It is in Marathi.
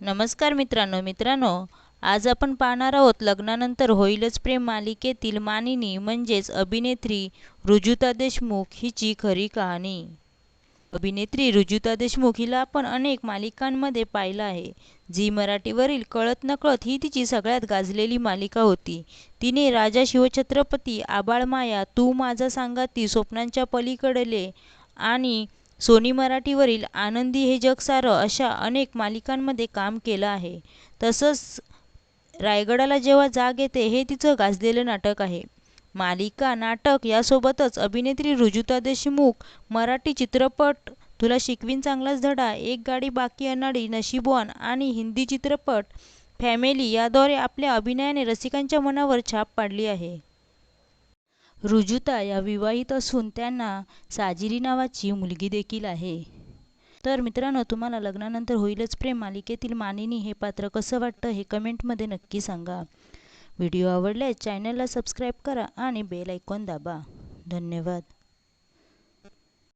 नमस्कार मित्रांनो मित्रांनो आज आपण पाहणार आहोत लग्नानंतर होईलच प्रेम मालिकेतील मानिनी म्हणजेच अभिनेत्री रुजुता देशमुख हिची खरी कहाणी. अभिनेत्री रुजुता देशमुख हिला आपण अनेक मालिकांमध्ये पाहिलं आहे. झी मराठीवरील कळत नकळत ही तिची सगळ्यात गाजलेली मालिका होती. तिने राजा शिवछत्रपती आबाळमाया तू माझा सांगाती स्वप्नांच्या पलीकडले आणि सोनी मराठीवरील आनंदी हे जग सारं अशा अनेक मालिकांमध्ये काम केलं आहे. तसंच रायगडाला जेव्हा जाग येते हे तिचं गाजलेलं नाटक आहे. मालिका नाटक यासोबतच अभिनेत्री रुजुता देशमुख मराठी चित्रपट तुला शिकवीन चांगलाच धडा एक गाडी बाकी अनाडी नशीबवान आणि हिंदी चित्रपट फॅमिली याद्वारे आपल्या अभिनयाने रसिकांच्या मनावर छाप पाडली आहे. रुजुता या विवाहित असून त्यांना साजिरी नावाची मुलगी देखील आहे. तर मित्रांनो तुम्हाला लग्नानंतर होईलच प्रेम. मालिकेतील मानिनी हे पात्र कसं वाटतं हे कमेंटमध्ये नक्की सांगा. व्हिडिओ आवडल्यास चॅनलला सबस्क्राईब करा आणि बेल आयकॉन दाबा. धन्यवाद.